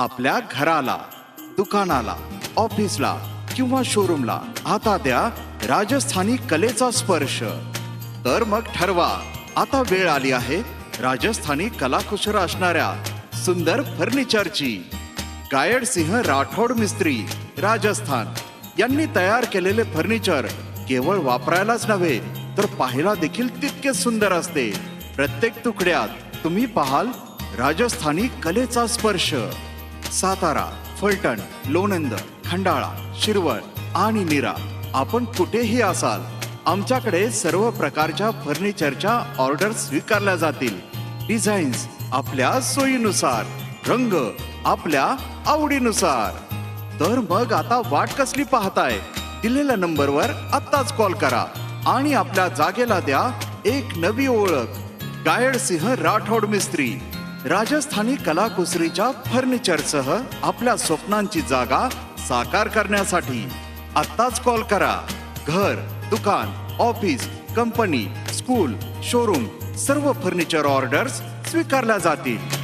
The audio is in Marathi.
आपल्या घराला दुकानाला ऑफिसला किंवा शोरूमला आता द्या राजस्थानी कलेचा स्पर्श. तर मग ठरवा आता वेळ आली आहे राजस्थानी कलाकुशल असणाऱ्या सुंदर फर्निचरची. गायड सिंह राठोड मिस्त्री राजस्थान. यांनी तयार केलेले फर्निचर केवळ वापरायलाच नव्हे तर पाहायला देखील तितकेच सुंदर असते. प्रत्येक तुकड्यात तुम्ही पाहाल राजस्थानी कलेचा स्पर्श. सातारा फलटण लोणंद खंडाळा शिरवळ आणि निरा. आपण कुठेही असाल आमच्याकडे सर्व प्रकारच्या फर्निचरच्या ऑर्डर स्वीकारल्या जातील. डिझाईन्स आपल्या सोयीनुसार. रंग आपल्या आवडीनुसार. तर मग आता वाट कसली पाहताय? दिलेल्या नंबरवर आत्ताच कॉल करा आणि आपल्या जागेला द्या एक नवी ओळख. गायड सिंह राठोड मिस्त्री. राजस्थानी कलाकुसरीच्या फर्निचरसह आपल्या स्वप्नांची जागा साकार करण्यासाठी आत्ताच कॉल करा. घर दुकान ऑफिस कंपनी स्कूल शोरूम सर्व फर्निचर ऑर्डर्स स्वीकारल्या जातील.